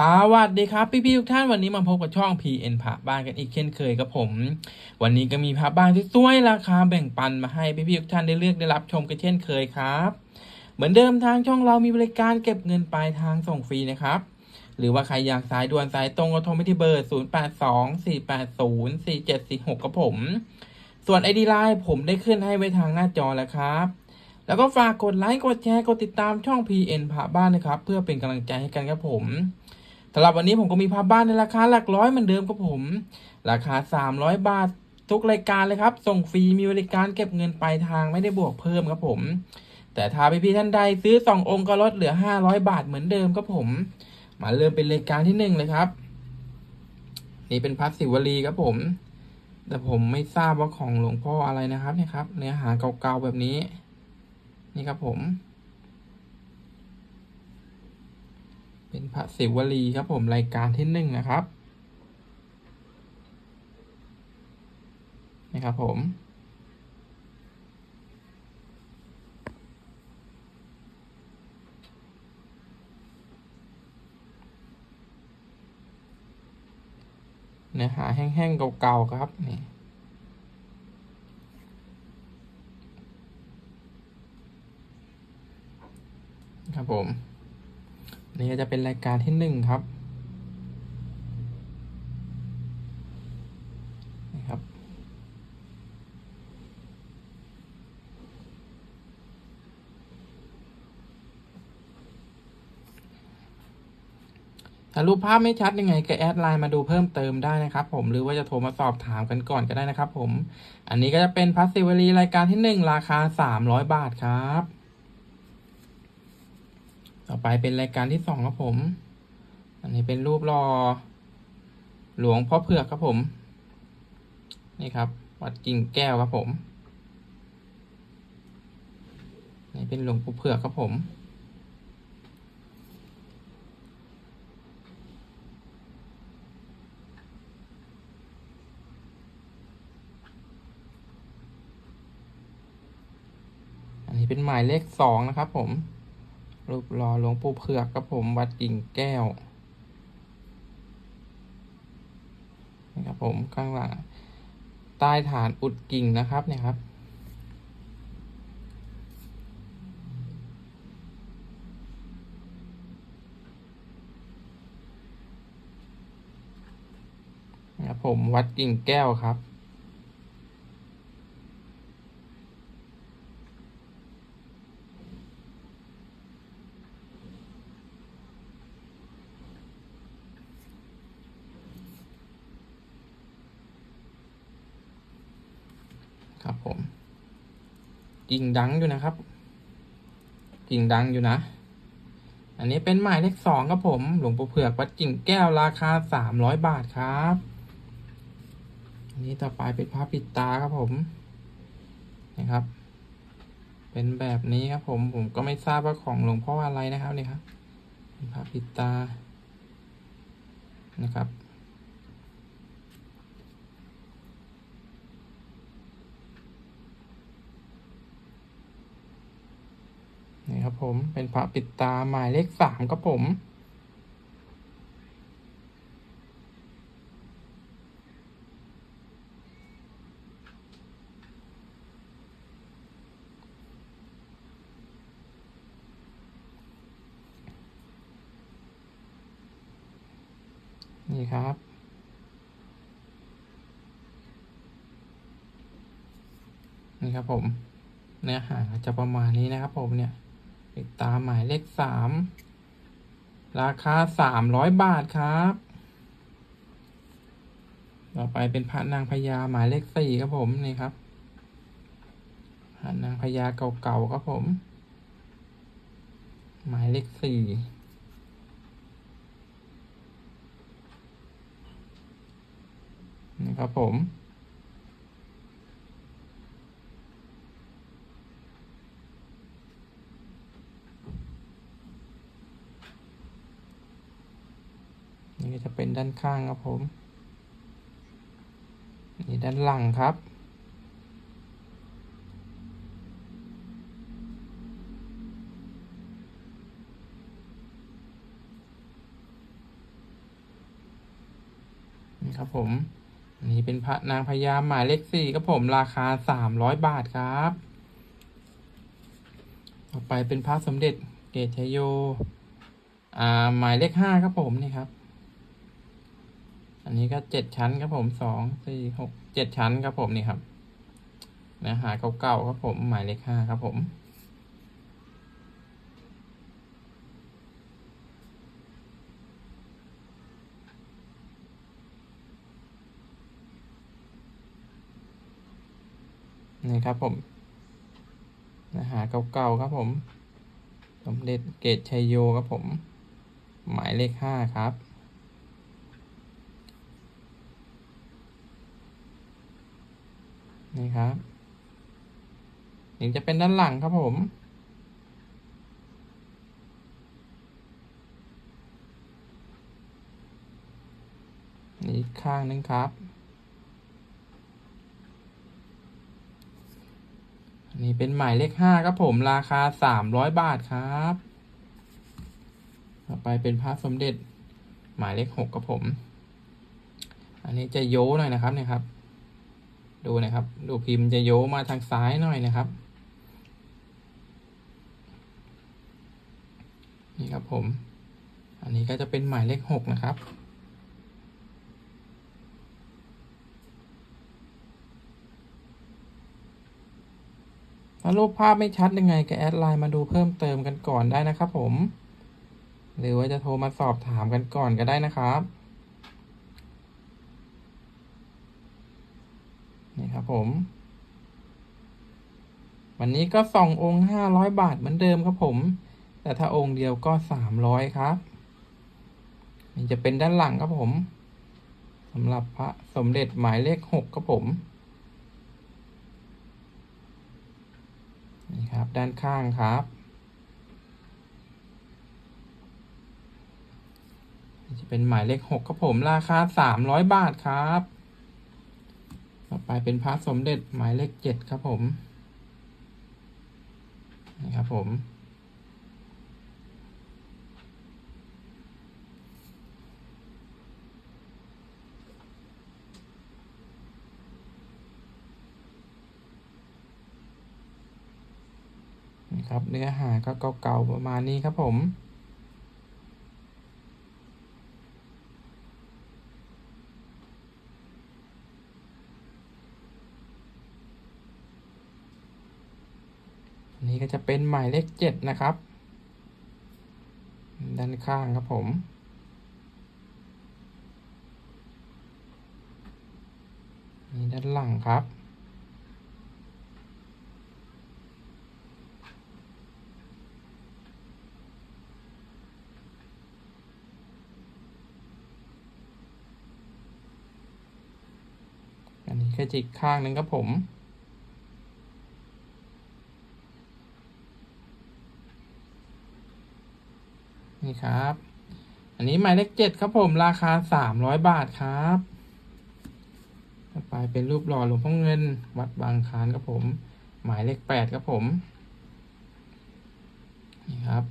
สวัสดีครับพี่ๆทุกท่านวันนี้มาพบกับช่อง PN ผาบ้านกันอีกเช่นเคยครับผม วันนี้ก็มีผาบ้านที่สวยราคาแบ่งปันมาให้พี่ๆทุกท่านได้เลือกได้รับชมกันเช่นเคยครับ เหมือนเดิมทางช่องเรามีบริการเก็บเงินปลายทางส่งฟรีนะครับ หรือว่าใครอยากสายด่วนสายตรงก็โทรไปที่เบอร์ 0 8 2 4 8 0 4 7 4 6ครับผม ส่วน ID Line ผมได้ขึ้นให้ไว้ทางหน้าจอแล้วครับแล้วก็ฝากกดไลค์กดแชร์กดติดตามช่อง PN ผาบ้านนะครับเพื่อเป็นกำลังใจให้กันครับผม สำหรับวันนี้ผมก็มีภาพบ้านในราคาหลักร้อยเหมือนเดิมครับผม ราคา 300 บาททุกรายการเลยครับ ส่งฟรีมีบริการเก็บเงินปลายทางไม่ได้บวกเพิ่มครับผม แต่ถ้าพี่ๆท่านใดซื้อ 2 องค์ก็ลดเหลือ 500 บาทเหมือนเดิมครับผม มาเริ่มเป็นรายการที่หนึ่งเลยครับ นี่เป็นพัดสิวลีครับผม แต่ผมไม่ทราบว่าของหลวงพ่ออะไรนะครับเนี่ยครับ เนื้อหาเก่าๆแบบนี้ นี่ครับผม เป็นพระศิวลีครับผมรายการที่หนึ่งนะครับนี่ครับผมเนื้อหาแห้งๆเก่าๆครับนี่ครับผม นี่ก็จะเป็นรายการที่หนึ่งครับนี่ครับ ถ้ารูปภาพไม่ชัดยังไงก็แอดไลน์มาดูเพิ่มเติมได้นะครับผมหรือว่าจะโทรมาสอบถามกันก่อนก็ได้นะครับผม อันนี้ก็จะเป็นพัสซิวลีรายการที่หนึ่งราคาสามร้อยบาทครับ ต่อไปเป็นรายการที่สองครับผม อันนี้เป็นรูปรอ หลวงพ่อเผือกครับผม นี่ครับ วัดกิ่งแก้วครับผม นี่เป็นหลวงปู่เผือกครับผมอันนี้เป็นหมายเลขสองนะครับผม รูปหล่อหลวงปู่เผือกครับผมวัดกิ่งแก้วนะครับผมข้างหลังใต้ฐานอุดกิ่งนะครับเนี่ยครับ นะครับผมวัดกิ่งแก้วครับ ครับผมกิ่งดังอยู่นะครับ กิ่งดังอยู่นะ อันนี้เป็นหมายเลขสองครับผม หลวงปู่เผือกวัดกิ่งแก้วราคาสามร้อยบาทครับอันนี้ต่อไปเป็นผ้าปิดตาครับผมนะครับ เป็นแบบนี้ครับผมผมก็ไม่ทราบว่าของหลวงพ่ออะไรนะครับนี่ครับเป็นผ้าปิดตานะครับ นี่ครับ ผม เป็นพระปิดตาหมายเลขสามครับผม นี่ครับนี่ครับผม เนื้อหาจะประมาณนี้นะครับผมเนี่ย ติดตามหมายเลขสามราคาสามร้อยบาทครับ ต่อไปเป็นพระนางพญาหมายเลขสี่ครับผมนี่ครับพระนางพญาเก่าๆครับผม หมายเลขสี่นี่ครับผม นี่จะเป็นด้านข้างครับผม นี่ด้านหลังครับ นี่ครับผมนนี้เป็นพระนางพญาหมายเลขสี่ครับผมราคาสามร้อยบาทครับ ต่อไปเป็นพระสมเด็จเกตชโย อ่าหมายเลขห้าครับผมนี่ครับ อันนี้ก็เจ็ดชั้นครับผมสองสี่หกเจ็ดชั้นครับผมนี่ครับเนื้อหาเก่าๆครับผมหมายเลขห้าครับผมนี่ครับผมเนื้อหาเก่าๆครับผม สมเด็จเกตชัยโยครับผม หมายเลขห้าครับ นี่ครับนี่จะเป็นด้านหลังครับผม นี่ข้างนึงครับ นี่เป็นหมายเลขห้าครับผมราคาสามร้อยบาทครับ ต่อไปเป็นพระสมเด็จหมายเลขหกครับผม อันนี้จะโยหน่อยนะครับเนี่ยครับ ดูนะครับ ดูพิมพ์จะโยมาทางซ้ายหน่อยนะครับ นี่ครับผม อันนี้ก็จะเป็นหมายเลขหกนะครับถ้ารูปภาพไม่ชัดยังไงก็แอดไลน์มาดูเพิ่มเติมกันก่อนได้นะครับผม หรือว่าจะโทรมาสอบถามกันก่อนก็ได้นะครับ นี่ครับ ผม วันนี้ก็สององค์ห้าร้อยบาทเหมือนเดิมครับผม แต่ถ้าองค์เดียวก็สามร้อยครับนี่จะเป็นด้านหลังครับผมสำหรับพระสมเด็จหมายเลขหกครับผมนี่ครับด้านข้างครับจะเป็นหมายเลขหกครับผมราคาสามร้อยบาทครับ ต่อไปเป็นพระสมเด็จหมายเลขเจ็ดครับผมนี่ครับผมนี่ครับเนื้อหาก็เก่าๆประมาณนี้ครับผม อันนี้ก็จะ เป็นหมายเลขเจ็ดนะครับ ด้านข้างครับผมนี่ด้านหลังครับ อันนี้ก็จิกข้างหนึ่งครับผม นี่ครับ อันนี้หมายเลขเจ็ดครับผมราคาสามร้อยบาทครับต่อไปเป็นรูปหล่อหลวงพ่อเงิน วัดบางคานครับผม หมายเลขแปดครับผม นี่ครับ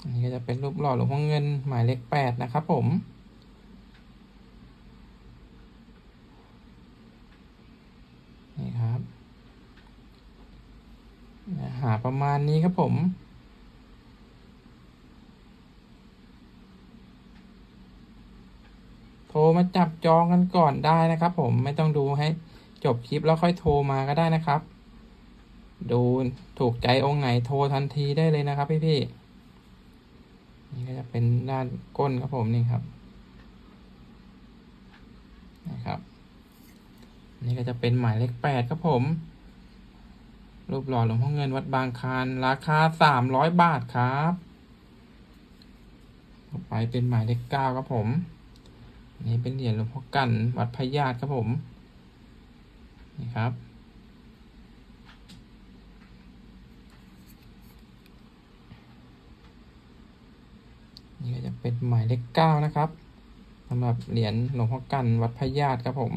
อันนี้ก็จะเป็นรูปหล่อหลวงพ่อเงินหมายเลขแปดนะครับผม นี่ครับเนื้อหา ประมาณนี้ครับผมโทรมาจับจองกันก่อนได้นะครับ ผมไม่ต้องดูให้จบคลิปแล้วค่อยโทรมาก็ได้นะครับ ดูถูกใจองค์ไหนโทรทันทีได้เลยนะครับ พี่พี่นี่ก็จะเป็นด้านก้นครับผมนี่ครับนะครับ นี่ก็จะเป็นหมายเลขแปดครับผม รูปหล่อหลวงพ่อเงินวัดบางคานราคาสามร้อยบาทครับต่อไปเป็นหมายเลขเก้าครับผมนนี้เป็นเหรียญหลวงพ่อกันวัดพญาตครับผม นี่ครับ นี่ก็จะเป็นหมายเลขเก้านะครับสำหรับเหรียญหลวงพ่อกันวัดพญาตครับผม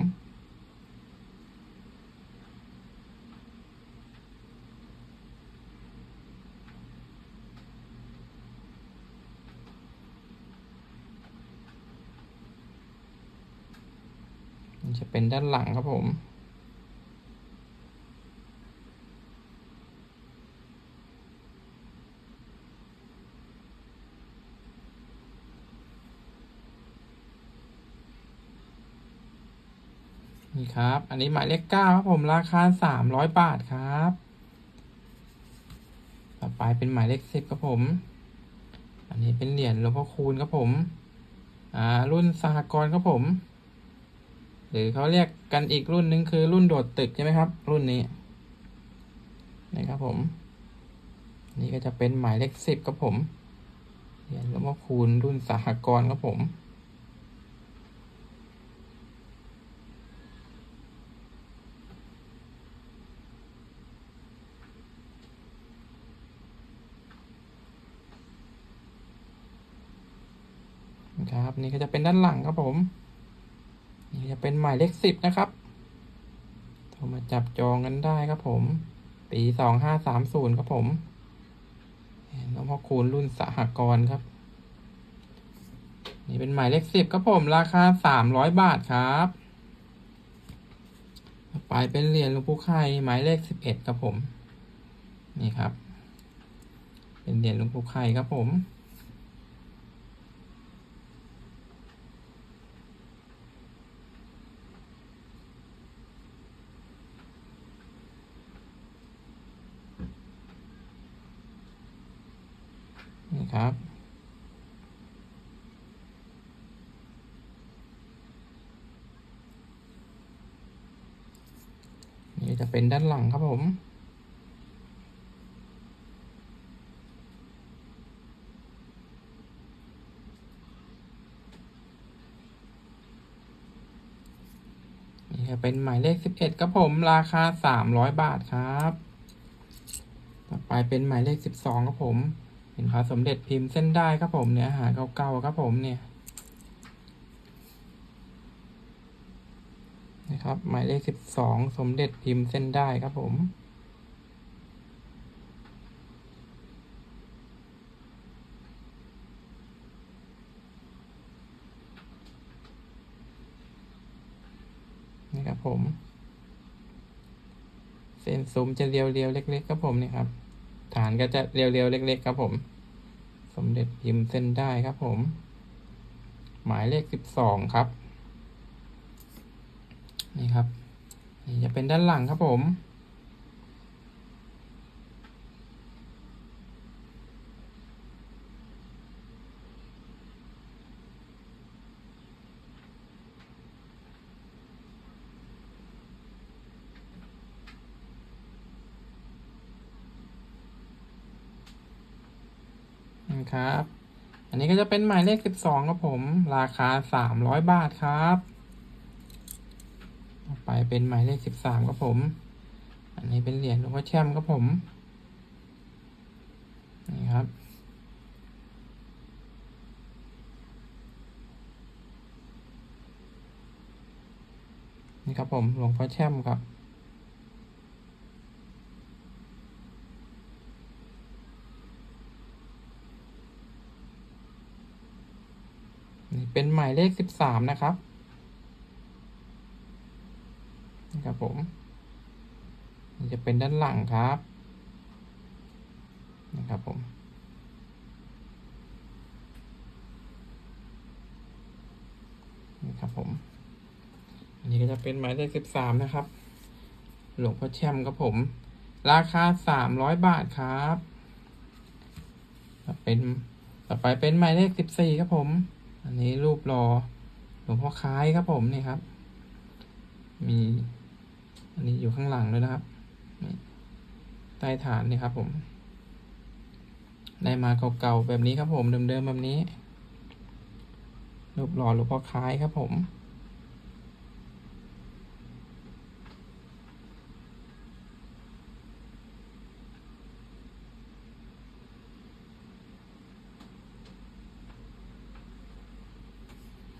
มัน จะเป็นด้านหลังครับผม นี่ครับ อันนี้หมายเลขเก้าครับผมราคาสามร้อยบาทครับ ต่อไปเป็นหมายเลขสิบครับผม อันนี้เป็นเหรียญหลวงพ่อคูณครับผม อ่ารุ่นสหกรณ์ครับผม หรือเขาเรียกกันอีกรุ่นหนึงคือรุ่นโดดตึกใช่ไหมครับ รุ่นนี้นี่ครับผม นี่ก็จะเป็นหมายเลขสิบครับผมเหรียญหลวงพ่อคูณรุ่นสหกรณ์ครับผมครับ นี่ก็จะเป็นด้านหลังครับผม จะเป็นหมายเลขสิบนะครับโทรมาจับจองกันได้ครับผม ปีสองห้าสามศูนย์ครับผมหลวงพ่อคูณรุ่นสหกรณ์ครับ นี่เป็นหมายเลขสิบครับผม ราคาสามร้อยบาทครับไปเป็นเหรียญหลวงปู่ไข่หมายเลขสิบเอ็ดครับผม นี่ครับ เป็นเหรียญหลวงปู่ไข่ครับผม นี่ครับ นี่จะเป็นด้านหลังครับผมนี่จะเป็นหมายเลขสิบเอ็ดครับผมราคาสามร้อยบาทครับ ต่อไปเป็นหมายเลขสิบสองครับผม เป็นพระสมเด็จพิมพ์เส้นได้ครับผมเนื้อหาเก่าๆครับผมเนี่ยนะครับหมายเลขสิบสองสมเด็จพิมพ์เส้นได้ครับผมนี่ครับผม เส้นซุ้มจะเรียวๆเล็กๆครับผมเนี่ยครับ ฐานก็จะเรียวๆ เล็ก ๆ ครับผม สมเด็จพิมพ์เส้นได้ครับผม หมายเลขสิบสองครับ นี่ครับ นี่จะเป็นด้านหลังครับผม นะครับ อันนี้ก็จะเป็นหมายเลขสิบสองครับผม ราคาสามร้อยบาทครับต่อไปเป็นหมายเลขสิบสามครับผม อันนี้เป็นเหรียญหลวงพ่อแช่มครับผม นี่ครับ นี่ครับผมหลวงพ่อแช่มครับ นี่ เป็นหมายเลขสิบสามนะครับนี่ครับผมนี่จะเป็นด้านหลังครับนะครับผมนี่ครับผม อันนี้ก็จะเป็นหมายเลขสิบสามนะครับ หลวงพ่อแช่มครับผม ราคาสามร้อยบาทครับ เป็นต่อไปเป็นหมายเลขสิบสี่ครับผม อันนี้รูปรอหลวงพ่อคล้ายครับผมนี่ครับ มีอันนี้อยู่ข้างหลังด้วยนะครับใต้ฐานนี่ครับผมได้มาเก่าๆแบบนี้ครับผมเดิมๆแบบนี้รูปหล่อหลวงพ่อคล้ายครับผม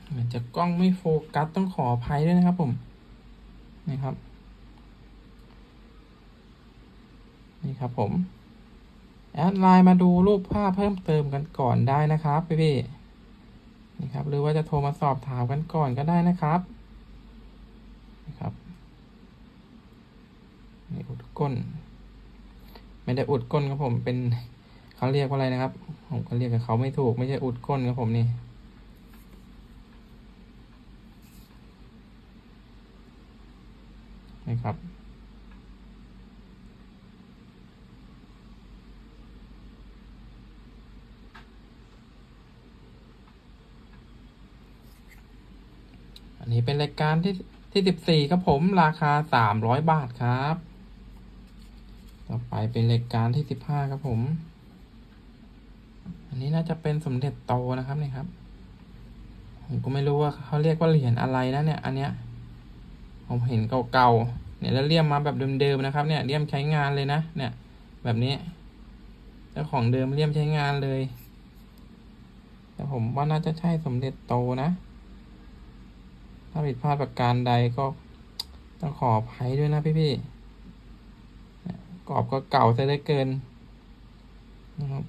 เหมือน จะกล้องไม่โฟกัสต้องขออภัยด้วยนะครับผมนี่ครับ นี่ครับผม แอดไลน์มาดูรูปภาพเพิ่มเติมกันก่อนได้นะครับพี่พี่ๆนี่ครับหรือว่าจะโทรมาสอบถามกันก่อนก็ได้นะครับนะครับนี่อุดก้น ไม่ได้อุดก้นครับผมเป็นเขาเรียกว่าอะไรนะครับ ผมก็เรียกกับเขาไม่ถูกไม่ใช่อุดก้นครับผมนี่ นะครับ อันนี้เป็นรายการที่ที่สิบสี่ครับผมราคาสามร้อยบาทครับ ต่อไปเป็นรายการที่สิบห้าครับผม อันนี้น่าจะเป็นสมเด็จโตนะครับนี่ครับ ผมก็ไม่รู้ว่าเขาเรียกว่าเหรียญอะไรนะเนี่ย อันเนี้ย ผมเห็นเก่าๆ เนี่ยแล้วเลี่ยมมาแบบเดิมๆนะครับ เนี่ยเลี่ยมใช้งานเลยนะ เนี่ย แบบนี้เจ้าของเดิมเลี่ยมใช้งานเลย แต่ผมว่าน่าจะใช่สมเด็จโตนะ ถ้าผิดพลาดประการใดก็ต้องขออภัยด้วยนะพี่ๆกรอบก็เก่าซะเหลือเกิน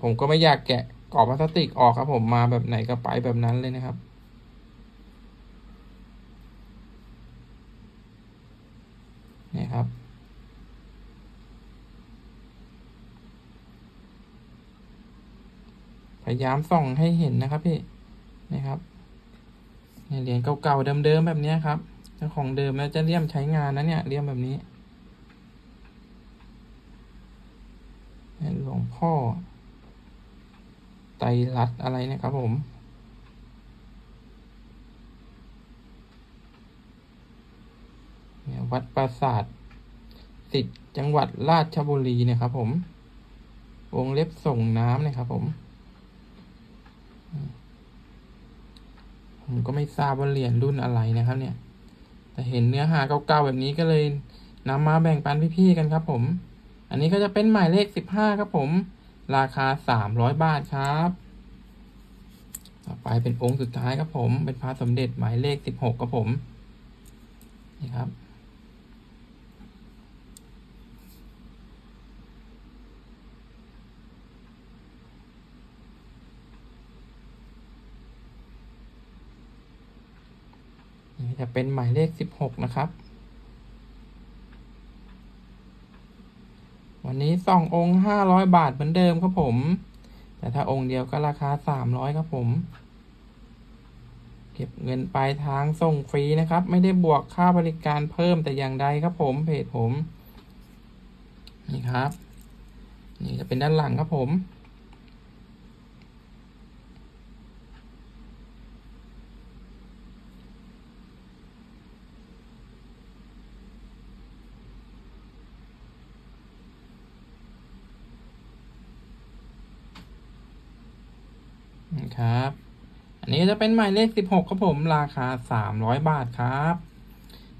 ผมก็ไม่อยากแกะกรอบพลาสติกออกครับผมมาแบบไหนก็ไปแบบนั้นเลยนะครับ ครับ พยายามส่องให้เห็นนะครับพี่นี่ครับเหรียญเก่าๆเดิมๆแบบนี้ครับเจ้าของเดิมแล้วจะเลี่ยมใช้งานนะเนี่ยเลี่ยมแบบนี้หลวงพ่อ ไตรรัตน์อะไรนะครับผมวัดปราสาท สิทธิ์จังหวัดราชบุรีนี่ยครับผม วงเล็บส่งน้ำนะครับผม ผมก็ไม่ทราบว่าเหรียญรุ่นอะไรนะครับ เนี่ย แต่เห็นเนื้อหาเก่าๆแบบนี้ก็เลยนำมาแบ่งปันพี่ๆกันครับ ผม อันนี้ก็จะเป็นหมายเลขสิบห้าครับผม ราคาสามร้อยบาทครับ ต่อไปเป็นองค์สุดท้ายครับผม เป็นพระสมเด็จหมายเลขสิบหกครับผม นี่ครับ นี่ จะเป็นหมายเลขสิบหกนะครับ วันนี้สององค์ห้าร้อยบาทเหมือนเดิมครับผม แต่ถ้าองค์เดียวก็ราคาสามร้อยครับผม เก็บเงินปลายทางส่งฟรีนะครับ ไม่ได้บวกค่าบริการเพิ่มแต่อย่างใดครับผมเพจผม นี่ครับ นี่จะเป็นด้านหลังครับผม นะ ครับ อันนี้จะเป็นหมายเลข 16 ครับผมราคา 300 บาทครับ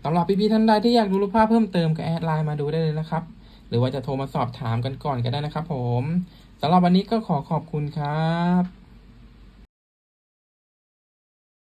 สำหรับพี่ๆท่านใดที่อยากดูรูปภาพเพิ่มเติมก็แอดไลน์มาดูได้เลยนะครับ หรือว่าจะโทรมาสอบถามกันก่อนก็ได้นะครับผมสำหรับวันนี้ก็ขอขอบคุณครับ